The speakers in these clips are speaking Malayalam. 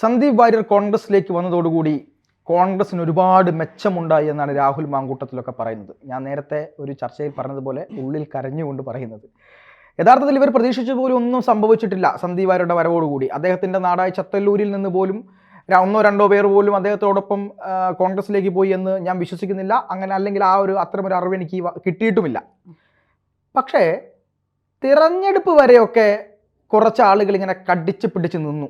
സന്ദീപ് വാര്യർ കോൺഗ്രസിലേക്ക് വന്നതോടുകൂടി കോൺഗ്രസിന് ഒരുപാട് മെച്ചമുണ്ടായി എന്നാണ് രാഹുൽ മാങ്കൂട്ടത്തിലൊക്കെ പറയുന്നത്. ഞാൻ നേരത്തെ ഒരു ചർച്ചയിൽ പറഞ്ഞതുപോലെ ഉള്ളിൽ കരഞ്ഞുകൊണ്ട് പറയുന്നത്. യഥാർത്ഥത്തിൽ ഇവർ പ്രതീക്ഷിച്ച പോലും ഒന്നും സംഭവിച്ചിട്ടില്ല സന്ദീപ് വാര്യരുടെ വരവോടുകൂടി. അദ്ദേഹത്തിന്റെ നാടായ ചത്തല്ലൂരിൽ നിന്ന് പോലും ഒന്നോ രണ്ടോ പേർ പോലും അദ്ദേഹത്തോടൊപ്പം കോൺഗ്രസിലേക്ക് പോയി എന്ന് ഞാൻ വിശ്വസിക്കുന്നില്ല. അങ്ങനെ അല്ലെങ്കിൽ ആ ഒരു അത്തരമൊരു അറിവ് എനിക്ക് കിട്ടിയിട്ടുമില്ല. പക്ഷേ തിരഞ്ഞെടുപ്പ് വരെയൊക്കെ കുറച്ച് ആളുകൾ ഇങ്ങനെ കടിച്ച് പിടിച്ച് നിന്നു.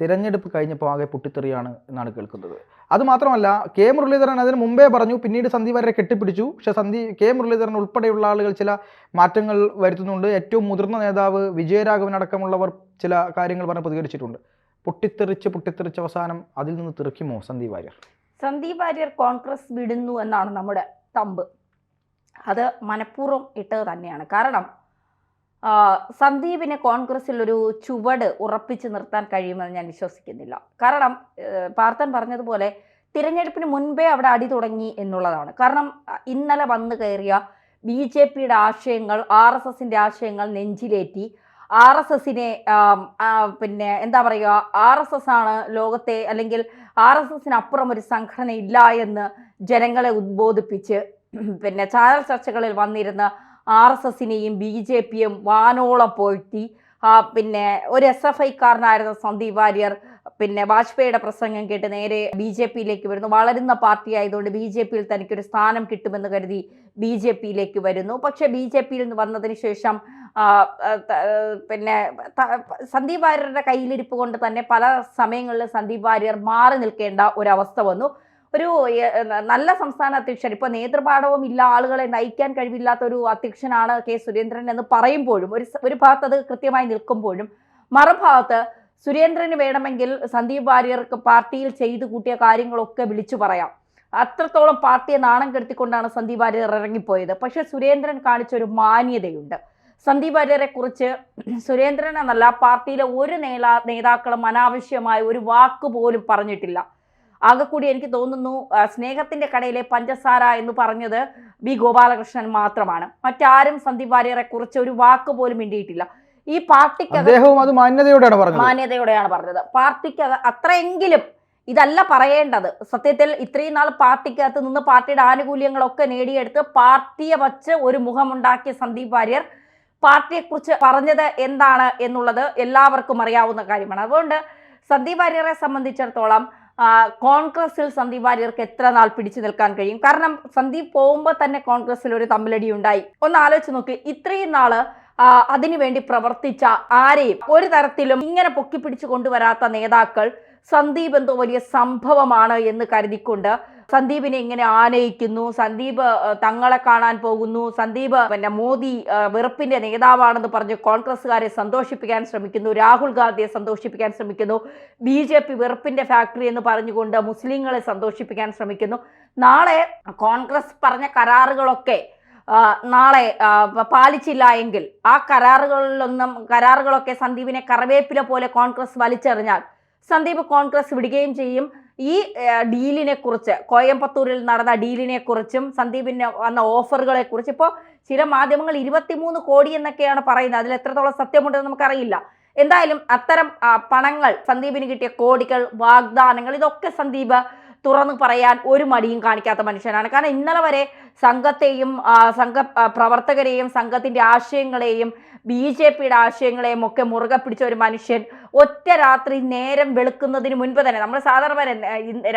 തിരഞ്ഞെടുപ്പ് കഴിഞ്ഞപ്പോൾ ആകെ പൊട്ടിത്തെറിയാണ് എന്നാണ് കേൾക്കുന്നത്. അതുമാത്രമല്ല കെ. മുരളീധരൻ അതിന് മുമ്പേ പറഞ്ഞു പിന്നീട് സന്ദീപ് വരെ കെട്ടിപ്പിടിച്ചു. പക്ഷെ സന്ധി കെ. മുരളീധരൻ ഉൾപ്പെടെയുള്ള ആളുകൾ ചില മാറ്റങ്ങൾ വരുത്തുന്നുണ്ട്. ഏറ്റവും മുതിർന്ന നേതാവ് വിജയരാഘവൻ അടക്കമുള്ളവർ ചില കാര്യങ്ങൾ പറഞ്ഞ് പ്രതികരിച്ചിട്ടുണ്ട്. പൊട്ടിത്തെറിച്ച് പൊട്ടിത്തെറിച്ച് അവസാനം അതിൽ നിന്ന് തെറിക്കുമോ സന്ദീപ് വാര്യർ? സന്ദീപ് വാര്യർ കോൺഗ്രസ് വിടുന്നു എന്നാണ് നമ്മുടെ തമ്പ്. അത് മനഃപൂർവം ഇട്ടത് തന്നെയാണ്. കാരണം സന്ദീപിനെ കോൺഗ്രസിൽ ഒരു ചുവട് ഉറപ്പിച്ച് നിർത്താൻ കഴിയുമെന്ന് ഞാൻ വിശ്വസിക്കുന്നില്ല. കാരണം പാർത്ഥൻ പറഞ്ഞതുപോലെ തിരഞ്ഞെടുപ്പിന് മുൻപേ അവിടെ അടി തുടങ്ങി എന്നുള്ളതാണ്. കാരണം ഇന്നലെ വന്നു കയറിയ ബി ജെ പിയുടെ ആശയങ്ങൾ ആർ എസ് എസിന്റെ ആശയങ്ങൾ നെഞ്ചിലേറ്റി ആർ എസ് എസിനെ പിന്നെ എന്താ പറയുക ആർ എസ് എസ് ആണ് ലോകത്തെ അല്ലെങ്കിൽ ആർ എസ് എസിനപ്പുറം ഒരു സംഘടന ഇല്ല എന്ന് ജനങ്ങളെ ഉദ്ബോധിപ്പിച്ച് പിന്നെ ചാനൽ ചർച്ചകളിൽ വന്നിരുന്ന ആർ എസ് എസിനെയും ബി ജെ പിയും വാനോളം പോഴ്ത്തി. പിന്നെ ഒരു എസ് എഫ് ഐക്കാരനായിരുന്ന സന്ദീപ് വാര്യർ പിന്നെ വാജ്പേയിയുടെ പ്രസംഗം കേട്ട് നേരെ ബി ജെ പിയിലേക്ക് വരുന്നു. വളരുന്ന പാർട്ടി ആയതുകൊണ്ട് ബി ജെ പിയിൽ തനിക്കൊരു സ്ഥാനം കിട്ടുമെന്ന് കരുതി ബി ജെ പിയിലേക്ക് വരുന്നു. പക്ഷേ ബി ജെ പിയിൽ നിന്ന് വന്നതിന് ശേഷം പിന്നെ സന്ദീപ് വാര്യരുടെ കയ്യിലിരിപ്പ് കൊണ്ട് തന്നെ പല സമയങ്ങളിൽ സന്ദീപ് വാര്യർ മാറി നിൽക്കേണ്ട ഒരവസ്ഥ വന്നു. ഒരു നല്ല സംസ്ഥാന അധ്യക്ഷൻ ഇപ്പോൾ നേതൃപാഠവും ഇല്ല ആളുകളെ നയിക്കാൻ കഴിവില്ലാത്ത ഒരു അധ്യക്ഷനാണ് കെ സുരേന്ദ്രൻ എന്ന് പറയുമ്പോഴും ഒരു ഒരു ഭാഗത്ത് അത് കൃത്യമായി നിൽക്കുമ്പോഴും മറുഭാഗത്ത് സുരേന്ദ്രന് വേണമെങ്കിൽ സന്ദീപ് വാര്യർക്ക് പാർട്ടിയിൽ ചെയ്തു കൂട്ടിയ കാര്യങ്ങളൊക്കെ വിളിച്ചു പറയാം. അത്രത്തോളം പാർട്ടിയെ നാണം കെടുത്തിക്കൊണ്ടാണ് സന്ദീപ് വാര്യർ ഇറങ്ങിപ്പോയത്. പക്ഷെ സുരേന്ദ്രൻ കാണിച്ച ഒരു മാന്യതയുണ്ട്. സന്ദീപ് വാര്യരെ കുറിച്ച് സുരേന്ദ്രൻ എന്നല്ല പാർട്ടിയിലെ ഒരു നേതാ നേതാക്കളും അനാവശ്യമായ ഒരു വാക്ക് പോലും പറഞ്ഞിട്ടില്ല. ആകെ കൂടി എനിക്ക് തോന്നുന്നു സ്നേഹത്തിന്റെ കടയിലെ പഞ്ചസാര എന്ന് പറഞ്ഞത് ബി ഗോപാലകൃഷ്ണൻ മാത്രമാണ്. മറ്റാരും സന്ദീപ് വാര്യരെ കുറിച്ച് ഒരു വാക്ക് പോലും മിണ്ടിയിട്ടില്ല. ഈ പാർട്ടിക്ക് അദ്ദേഹവും അത് മാന്യതയോടെയാണ് പറഞ്ഞത്. മാന്യതയോടെയാണ് പറഞ്ഞത്. പാർട്ടിക്ക് അത്രയെങ്കിലും ഇതല്ല പറയേണ്ടത്. സത്യത്തിൽ ഇത്രയും നാൾ പാർട്ടിക്കകത്ത് നിന്ന് പാർട്ടിയുടെ ആനുകൂല്യങ്ങളൊക്കെ നേടിയെടുത്ത് പാർട്ടിയെ വച്ച് ഒരു മുഖമുണ്ടാക്കിയ സന്ദീപ് വാര്യർ പാർട്ടിയെക്കുറിച്ച് പറഞ്ഞത് എന്താണ് എന്നുള്ളത് എല്ലാവർക്കും അറിയാവുന്ന കാര്യമാണ്. അതുകൊണ്ട് സന്ദീപ് വാര്യരെ സംബന്ധിച്ചിടത്തോളം കോൺഗ്രസിൽ സന്ദീപ് വാര്യർക്ക് എത്ര നാൾ പിടിച്ചു നിൽക്കാൻ കഴിയും? കാരണം സന്ദീപ് പോകുമ്പോൾ തന്നെ കോൺഗ്രസിൽ ഒരു തമ്മിലടി ഉണ്ടായി. ഒന്ന് ആലോചിച്ച് നോക്ക് ഇത്രയും നാൾ അതിനുവേണ്ടി പ്രവർത്തിച്ച ആരെയും ഒരു തരത്തിലും ഇങ്ങനെ പൊക്കി പിടിച്ചു കൊണ്ടുവരാത്ത നേതാക്കൾ സന്ദീപ് എന്തോ വലിയ സംഭവമാണ് എന്ന് കരുതിക്കൊണ്ട് സന്ദീപിനെ ഇങ്ങനെ ആനയിക്കുന്നു. സന്ദീപ് തങ്ങളെ കാണാൻ പോകുന്നു. സന്ദീപ് പിന്നെ മോദി വെറുപ്പിന്റെ നേതാവാണെന്ന് പറഞ്ഞ് കോൺഗ്രസ്സുകാരെ സന്തോഷിപ്പിക്കാൻ ശ്രമിക്കുന്നു. രാഹുൽ ഗാന്ധിയെ സന്തോഷിപ്പിക്കാൻ ശ്രമിക്കുന്നു. ബി ജെ പി വെറുപ്പിന്റെ ഫാക്ടറി എന്ന് പറഞ്ഞുകൊണ്ട് മുസ്ലിങ്ങളെ സന്തോഷിപ്പിക്കാൻ ശ്രമിക്കുന്നു. നാളെ കോൺഗ്രസ് പറഞ്ഞ കരാറുകളൊക്കെ നാളെ പാലിച്ചില്ല എങ്കിൽ ആ കരാറുകളിലൊന്നും കരാറുകളൊക്കെ സന്ദീപിനെ കറവേപ്പില പോലെ കോൺഗ്രസ് വലിച്ചെറിഞ്ഞാൽ സന്ദീപ് കോൺഗ്രസ് വിടുകയും ചെയ്യും. ഈ ഡീലിനെ കുറിച്ച് കോയമ്പത്തൂരിൽ നടന്ന ഡീലിനെ കുറിച്ചും സന്ദീപിന് വന്ന ഓഫറുകളെ കുറിച്ച് ഇപ്പോൾ ചില മാധ്യമങ്ങൾ ഇരുപത്തിമൂന്ന് കോടി എന്നൊക്കെയാണ് പറയുന്നത്. അതിൽ എത്രത്തോളം സത്യമുണ്ടെന്ന് നമുക്കറിയില്ല. എന്തായാലും അത്തരം പണങ്ങൾ സന്ദീപിന് കിട്ടിയ കോടികൾ വാഗ്ദാനങ്ങൾ ഇതൊക്കെ സന്ദീപ് തുറന്നു പറയാൻ ഒരു മടിയും കാണിക്കാത്ത മനുഷ്യനാണ്. കാരണം ഇന്നലെ വരെ സംഘത്തെയും സംഘ പ്രവർത്തകരെയും സംഘത്തിന്റെ ആശയങ്ങളെയും ബി ജെ പിയുടെ ആശയങ്ങളെയും ഒക്കെ മുറുകെ പിടിച്ച ഒരു മനുഷ്യൻ ഒറ്റ രാത്രി നേരം വെളുക്കുന്നതിന് മുൻപ് തന്നെ നമ്മൾ സാധാരണ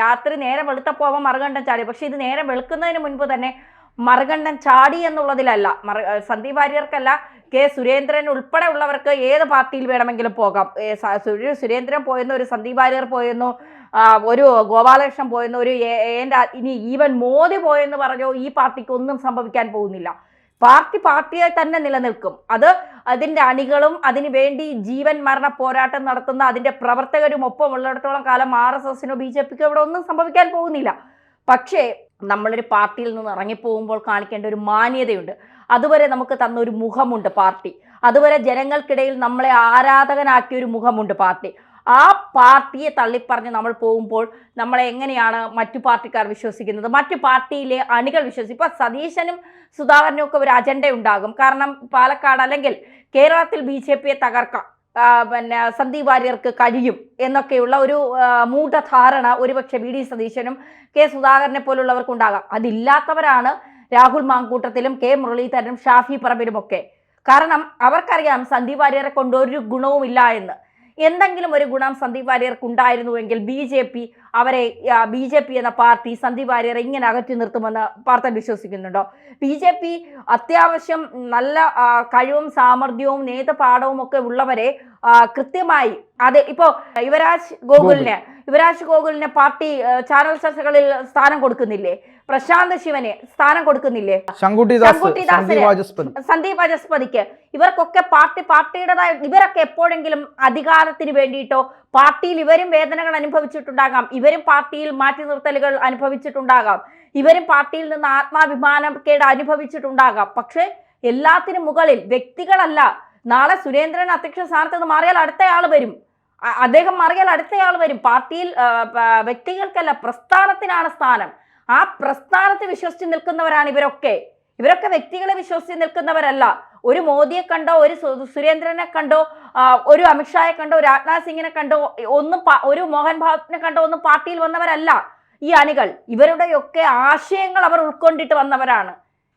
രാത്രി നേരം വെളുത്തപ്പോൾ അവൻ മറുകണ്ഠം ചാടി. പക്ഷെ ഇത് നേരം വെളുക്കുന്നതിന് മുൻപ് തന്നെ മറുകണ്ഠം ചാടി എന്നുള്ളതിലല്ല മറ സന്ദീപ് വാര്യർക്കല്ല കെ സുരേന്ദ്രൻ ഉൾപ്പെടെ ഉള്ളവർക്ക് ഏത് പാർട്ടിയിൽ വേണമെങ്കിലും പോകാം. സുരേന്ദ്രൻ പോയെന്നോ ഒരു സന്ദീപ് വാര്യർ പോയെന്നു ഒരു ഗോപാലകൃഷ്ണൻ പോയെന്ന് ഒരു എന്റെ ഇനി ഈവൻ മോദി പോയെന്ന് പറഞ്ഞോ ഈ പാർട്ടിക്ക് ഒന്നും സംഭവിക്കാൻ പോകുന്നില്ല. പാർട്ടി പാർട്ടിയായി തന്നെ നിലനിൽക്കും. അത് അതിന്റെ അണികളും അതിനു വേണ്ടി ജീവൻ മരണ പോരാട്ടം നടത്തുന്ന അതിന്റെ പ്രവർത്തകരും ഒപ്പം ഉള്ളിടത്തോളം കാലം ആർ എസ് എസിനോ ബി ജെ പിക്കോ ഇവിടെ ഒന്നും സംഭവിക്കാൻ പോകുന്നില്ല. പക്ഷേ നമ്മളൊരു പാർട്ടിയിൽ നിന്ന് ഇറങ്ങിപ്പോകുമ്പോൾ കാണിക്കേണ്ട ഒരു മാന്യതയുണ്ട്. അതുവരെ നമുക്ക് തന്ന ഒരു മുഖമുണ്ട് പാർട്ടി. അതുവരെ ജനങ്ങൾക്കിടയിൽ നമ്മളെ ആരാധകനാക്കിയ ഒരു മുഖമുണ്ട് പാർട്ടി. ആ പാർട്ടിയെ തള്ളിപ്പറഞ്ഞ് നമ്മൾ പോകുമ്പോൾ നമ്മളെ എങ്ങനെയാണ് മറ്റു പാർട്ടിക്കാർ വിശ്വസിക്കുന്നത്? മറ്റു പാർട്ടിയിലെ അണികൾ വിശ്വസിക്കും. ഇപ്പൊ സതീശനും സുധാകരനും ഒക്കെ ഒരു അജണ്ട ഉണ്ടാകും. കാരണം പാലക്കാട് അല്ലെങ്കിൽ കേരളത്തിൽ ബി ജെ പിയെ തകർക്കാം. പിന്നെ സന്ദീപ് വാര്യർക്ക് കഴിയും എന്നൊക്കെയുള്ള ഒരു മൂഢധാരണ ഒരുപക്ഷെ വി ഡി സതീശനും കെ സുധാകരനെ പോലുള്ളവർക്കും ഉണ്ടാകാം. അതില്ലാത്തവരാണ് രാഹുൽ മാങ്കൂട്ടത്തിലും കെ മുരളീധരനും ഷാഫി പറമ്പിലും ഒക്കെ കാരണം അവർക്കറിയാം സന്ദീപ് വാര്യരെ കൊണ്ട് ഒരു ഗുണവുമില്ല എന്ന്. എന്തെങ്കിലും ഒരു ഗുണം സന്ദീപ് വാര്യർക്ക് ഉണ്ടായിരുന്നുവെങ്കിൽ ബി ജെ പി അവരെ ബി ജെ പി എന്ന പാർട്ടി സന്ദീപ് വാര്യരെ ഇങ്ങനെ അകറ്റി നിർത്തുമെന്ന് പാർത്തൻ വിശ്വസിക്കുന്നുണ്ടോ? ബി ജെ പി അത്യാവശ്യം നല്ല കഴിവും സാമർഥ്യവും നേതൃപാഠവും ഒക്കെ ഉള്ളവരെ കൃത്യമായി അതെ ഇപ്പോ യുവരാജ് ഗോകുലിന് യുവരാജ് ഗോകുലിന് പാർട്ടി ചാനൽ ചർച്ചകളിൽ സ്ഥാനം കൊടുക്കുന്നില്ലേ? പ്രശാന്ത് ശിവന് സ്ഥാനം കൊടുക്കുന്നില്ലേ? സന്ദീപ് വാജസ്പതിക്ക് വാചസ്പതിക്ക്. ഇവർക്കൊക്കെ പാർട്ടി പാർട്ടിയുടേതായ ഇവരൊക്കെ എപ്പോഴെങ്കിലും അധികാരത്തിന് വേണ്ടിയിട്ടോ പാർട്ടിയിൽ ഇവരും വേദനകൾ അനുഭവിച്ചിട്ടുണ്ടാകാം. ഇവരും പാർട്ടിയിൽ മാറ്റി നിർത്തലുകൾ അനുഭവിച്ചിട്ടുണ്ടാകാം. ഇവരും പാർട്ടിയിൽ നിന്ന് ആത്മാഭിമാനക്കേട് അനുഭവിച്ചിട്ടുണ്ടാകാം. പക്ഷേ എല്ലാത്തിനും മുകളിൽ വ്യക്തികളല്ല. നാളെ സുരേന്ദ്രൻ അധ്യക്ഷ സ്ഥാനത്ത് നിന്ന് മാറിയാൽ അടുത്തയാൾ വരും. അദ്ദേഹം മാറിയാൽ അടുത്തയാൾ വരും. പാർട്ടിയിൽ വ്യക്തികൾക്കല്ല പ്രസ്ഥാനത്തിനാണ് സ്ഥാനം. ആ പ്രസ്ഥാനത്ത് വിശ്വസിച്ച് നിൽക്കുന്നവരാണ് ഇവരൊക്കെ. ഇവരൊക്കെ വ്യക്തികളെ വിശ്വസിച്ച് നിൽക്കുന്നവരല്ല. ഒരു മോദിയെ കണ്ടോ ഒരു സുരേന്ദ്രനെ കണ്ടോ ഒരു അമിത്ഷായെ കണ്ടോ രാജ്നാഥ് സിംഗിനെ കണ്ടോ ഒന്നും ഒരു മോഹൻ ഭാഗത്തിനെ കണ്ടോ ഒന്നും പാർട്ടിയിൽ വന്നവരല്ല. ഈ അണികൾ ഇവരുടെയൊക്കെ ആശയങ്ങൾ അവർ ഉൾക്കൊണ്ടിട്ട് വന്നവരാണ്.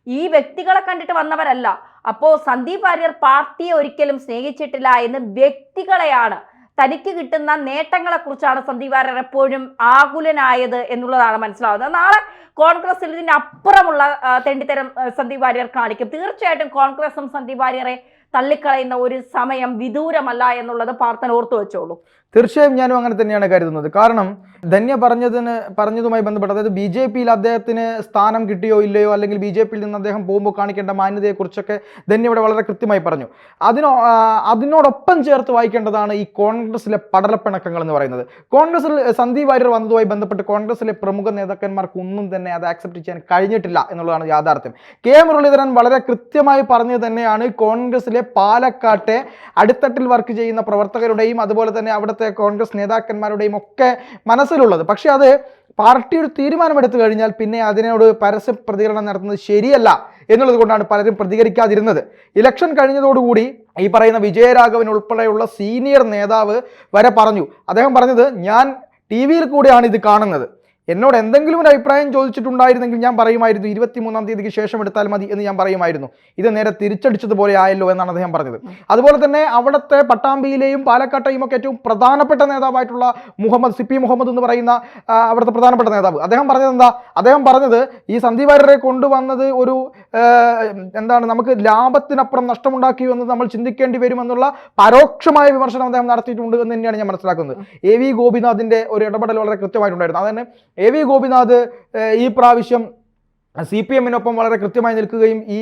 ഈ വ്യക്തികളെ കണ്ടിട്ട് വന്നവരല്ല. അപ്പോൾ സന്ദീപ് വാര്യർ പാർട്ടിയെ ഒരിക്കലും സ്നേഹിച്ചിട്ടില്ല എന്ന് വ്യക്തികളെയാണ് തനിക്ക് കിട്ടുന്ന നേട്ടങ്ങളെ കുറിച്ചാണ് സന്ദീപ് വാര്യർ എപ്പോഴും ആകുലനായത് എന്നുള്ളതാണ് മനസ്സിലാവുന്നത്. നാളെ കോൺഗ്രസിൽ ഇതിന് അപ്പുറമുള്ള തെണ്ടിത്തരം സന്ദീപ് വാര്യർ കാണിക്കും. തീർച്ചയായിട്ടും കോൺഗ്രസും സന്ദീപ് വാര്യരെ തള്ളിക്കളയുന്ന ഒരു സമയം വിദൂരമല്ല എന്നുള്ളത് പാർത്ഥൻ ഓർത്തു വെച്ചോളൂ. തീർച്ചയായും ഞാനും അങ്ങനെ തന്നെയാണ് കരുതുന്നത്. കാരണം ധന്യ പറഞ്ഞതിന് പറഞ്ഞതുമായി ബന്ധപ്പെട്ട് അതായത് ബി ജെ പിയിൽ അദ്ദേഹത്തിന് സ്ഥാനം കിട്ടിയോ ഇല്ലയോ അല്ലെങ്കിൽ ബി ജെ പിയിൽ നിന്ന് അദ്ദേഹം പോകുമ്പോൾ കാണിക്കേണ്ട മാന്യതയെക്കുറിച്ചൊക്കെ ധന്യ ഇവിടെ വളരെ കൃത്യമായി പറഞ്ഞു. അതിനോ അതിനോടൊപ്പം ചേർത്ത് വായിക്കേണ്ടതാണ് ഈ കോൺഗ്രസിലെ പടലപ്പിണക്കങ്ങൾ എന്ന് പറയുന്നത്. കോൺഗ്രസിൽ സന്ദീപ് വാര്യർ വന്നതുമായി ബന്ധപ്പെട്ട് കോൺഗ്രസിലെ പ്രമുഖ നേതാക്കന്മാർക്ക് ഒന്നും തന്നെ അത് ആക്സെപ്റ്റ് ചെയ്യാൻ കഴിഞ്ഞിട്ടില്ല എന്നുള്ളതാണ് യാഥാർത്ഥ്യം. കെ മുരളീധരൻ വളരെ കൃത്യമായി പറഞ്ഞത് തന്നെയാണ് കോൺഗ്രസിലെ പാലക്കാട്ടെ അടിത്തട്ടിൽ വർക്ക് ചെയ്യുന്ന പ്രവർത്തകരുടെയും അതുപോലെ തന്നെ അവിടുത്തെ കോൺഗ്രസ് നേതാക്കന്മാരുടെയും ഒക്കെ മനസ്സിലുള്ളത്. പക്ഷേ അത് പാർട്ടി ഒരു തീരുമാനമെടുത്തു കഴിഞ്ഞാൽ പിന്നെ അതിനോട് പരസ്യ പ്രതികരണം നടത്തുന്നത് ശരിയല്ല എന്നുള്ളത് കൊണ്ടാണ് പലരും പ്രതികരിക്കാതിരുന്നത്. ഇലക്ഷൻ കഴിഞ്ഞതോടുകൂടി ഈ പറയുന്ന വിജയരാഘവൻ ഉൾപ്പെടെയുള്ള സീനിയർ നേതാവ് വരെ പറഞ്ഞു. അദ്ദേഹം പറഞ്ഞത് ഞാൻ ടി വിയിൽ കൂടെയാണ് ഇത് കാണുന്നത്. എന്നോട് എന്തെങ്കിലും ഒരു അഭിപ്രായം ചോദിച്ചിട്ടുണ്ടായിരുന്നെങ്കിൽ ഞാൻ പറയുമായിരുന്നു ഇരുപത്തിമൂന്നാം തീയതിക്ക് ശേഷം എടുത്താൽ മതി എന്ന് ഞാൻ പറയുമായിരുന്നു. ഇത് നേരെ തിരിച്ചടിച്ചതുപോലെ ആയല്ലോ എന്നാണ് അദ്ദേഹം പറഞ്ഞത്. അതുപോലെ തന്നെ അവിടുത്തെ പട്ടാമ്പിയിലെയും പാലക്കാട്ടെയും ഒക്കെ ഏറ്റവും പ്രധാനപ്പെട്ട നേതാവായിട്ടുള്ള മുഹമ്മദ് സിപ്പി മുഹമ്മദ് എന്ന് പറയുന്ന അവിടുത്തെ പ്രധാനപ്പെട്ട നേതാവ്. അദ്ദേഹം പറഞ്ഞത് എന്താ? അദ്ദേഹം പറഞ്ഞത് ഈ സന്ദീപ് വാര്യരെ കൊണ്ടുവന്നത് ഒരു എന്താണ് നമുക്ക് ലാഭത്തിനപ്പുറം നഷ്ടമുണ്ടാക്കി എന്ന് നമ്മൾ ചിന്തിക്കേണ്ടി വരുമെന്നുള്ള പരോക്ഷമായ വിമർശനം അദ്ദേഹം നടത്തിയിട്ടുണ്ട് എന്ന് തന്നെയാണ് ഞാൻ മനസ്സിലാക്കുന്നത്. എ വി ഗോപിനാഥിന്റെ ഒരു ഇടപെടൽ വളരെ കൃത്യമായിട്ടുണ്ടായിരുന്നു. അത് തന്നെ എ വി ഗോപിനാഥ് ഈ പ്രാവശ്യം സി പി എമ്മിനൊപ്പം വളരെ കൃത്യമായി നിൽക്കുകയും ഈ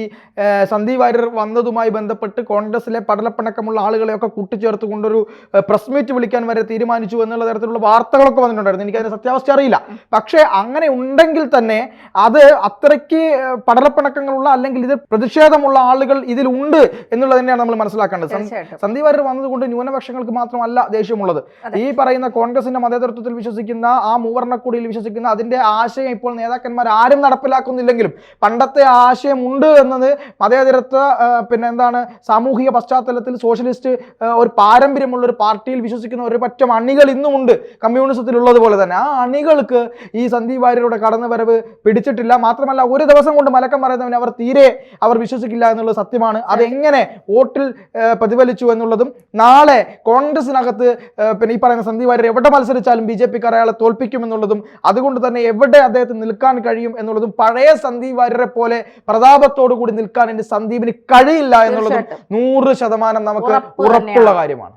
സന്ദീപ് വാര്യർ വന്നതുമായി ബന്ധപ്പെട്ട് കോൺഗ്രസിലെ പടലപ്പണക്കമുള്ള ആളുകളെയൊക്കെ കൂട്ടിച്ചേർത്ത് കൊണ്ടൊരു പ്രസ് മീറ്റ് വിളിക്കാൻ വരെ തീരുമാനിച്ചു എന്നുള്ള തരത്തിലുള്ള വാർത്തകളൊക്കെ വന്നിട്ടുണ്ടായിരുന്നു. എനിക്കതിന്റെ സത്യാവസ്ഥ അറിയില്ല. പക്ഷേ അങ്ങനെ ഉണ്ടെങ്കിൽ തന്നെ അത് അത്രയ്ക്ക് പടലപ്പണക്കങ്ങളുള്ള അല്ലെങ്കിൽ ഇത് പ്രതിഷേധമുള്ള ആളുകൾ ഇതിലുണ്ട് എന്നുള്ളത് തന്നെയാണ് നമ്മൾ മനസ്സിലാക്കേണ്ടത്. സന്ദീപ് വാര്യർ വന്നതുകൊണ്ട് ന്യൂനപക്ഷങ്ങൾക്ക് മാത്രമല്ല ദേഷ്യമുള്ളത്. ഈ പറയുന്ന കോൺഗ്രസിന്റെ മതേതൃത്വത്തിൽ വിശ്വസിക്കുന്ന ആ മൂവർണക്കൂടിയിൽ വിശ്വസിക്കുന്ന അതിന്റെ ആശയം ഇപ്പോൾ നേതാക്കന്മാർ ആരും നടപ്പിലാക്കുന്നില്ലെങ്കിലും പണ്ടത്തെ ആശയം ഉണ്ട് എന്നത് മതേതരത്വ പിന്നെ എന്താണ് സാമൂഹിക പശ്ചാത്തലത്തിൽ സോഷ്യലിസ്റ്റ് ഒരു പാരമ്പര്യമുള്ള ഒരു പാർട്ടിയിൽ വിശ്വസിക്കുന്ന ഒരു പറ്റം അണികൾ ഇന്നുമുണ്ട് കമ്മ്യൂണിസത്തിലുള്ളത് പോലെ തന്നെ. ആ അണികൾക്ക് ഈ സന്ദീപ് വാര്യരുടെ കടന്നുവരവ് പിടിച്ചിട്ടില്ല. മാത്രമല്ല ഒരു ദിവസം കൊണ്ട് മലക്കം പറയുന്നവന് അവർ തീരെ അവർ വിശ്വസിക്കില്ല എന്നുള്ളത് സത്യമാണ്. അതെങ്ങനെ വോട്ടിൽ പ്രതിഫലിച്ചു എന്നുള്ളതും നാളെ കോൺഗ്രസിനകത്ത് പിന്നെ ഈ പറയുന്ന സന്ദീപ് വാര്യർ എവിടെ മത്സരിച്ചാലും ബി ജെ പിക്കാർ അയാളെ തോൽപ്പിക്കുമെന്നുള്ളതും അതുകൊണ്ട് തന്നെ എവിടെ അദ്ദേഹത്തിന് നിൽക്കാൻ കഴിയും എന്നുള്ളതും പഴയ സന്ദീപ് വാര്യരെ പോലെ പ്രതാപത്തോടു കൂടി നിൽക്കാൻ എന്റെ സന്ദീപിന് കഴിയില്ല എന്നുള്ളതും നൂറ് ശതമാനം നമുക്ക് ഉറപ്പുള്ള കാര്യമാണ്.